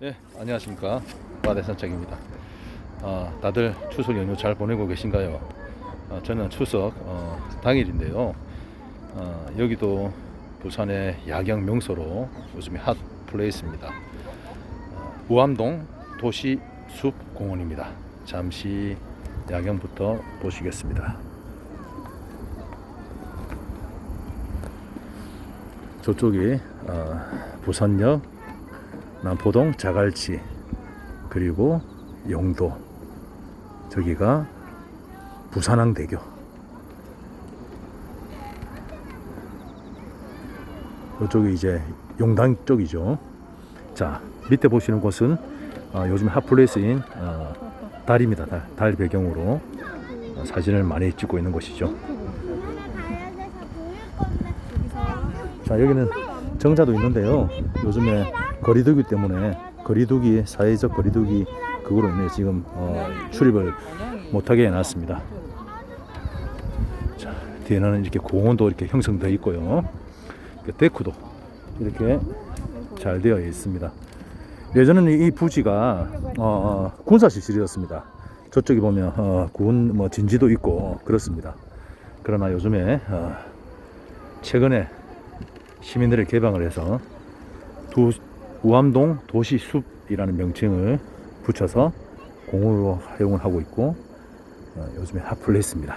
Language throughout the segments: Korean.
네, 안녕하십니까. 바대산책입니다. 아, 다들 추석 연휴 잘 보내고 계신가요? 아, 저는 추석 어, 당일인데요. 아, 여기도 부산의 야경 명소로 요즘에 핫 플레이스입니다. 아, 우암동 도시 숲 공원입니다. 잠시 야경부터 보시겠습니다. 저쪽이 어, 부산역 남포동 자갈치 그리고 영도 저기가 부산항대교. 이쪽이 이제 용당 쪽이죠. 자 밑에 보시는 곳은 어, 요즘 핫플레이스인 어, 달입니다 달, 달 배경으로 어, 사진을 많이 찍고 있는 곳이죠. 자 여기는 정자도 있는데요. 요즘에 거리두기 때문에 거리두기 사회적 거리두기 그거로 인해 지금 어, 출입을 못하게 해놨습니다. 자 뒤에는 이렇게 공원도 이렇게 형성되어 있고요. 그 데크도 이렇게 잘 되어 있습니다. 예전에는 이 부지가 어, 어, 군사시설이었습니다. 저쪽에 보면 어, 군뭐 진지도 있고 그렇습니다. 그러나 요즘에 어, 최근에 시민들을 개방을 해서 두, 우암동 도시숲이라는 명칭을 붙여서 공으로 활용을 하고 있고 어, 요즘에 핫플레이스입니다.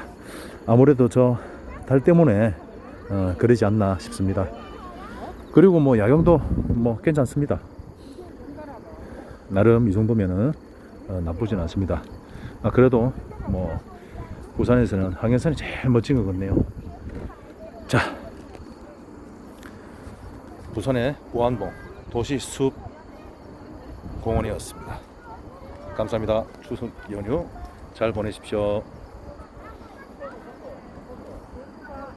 아무래도 저 달 때문에 어, 그러지 않나 싶습니다. 그리고 뭐 야경도 뭐 괜찮습니다. 나름 이 정도면은 어, 나쁘진 않습니다. 아, 그래도 뭐 부산에서는 항해산이 제일 멋진 것 같네요. 자, 부산의 우안봉 도시 숲 공원이었습니다. 감사합니다. 추석 연휴 잘 보내십시오.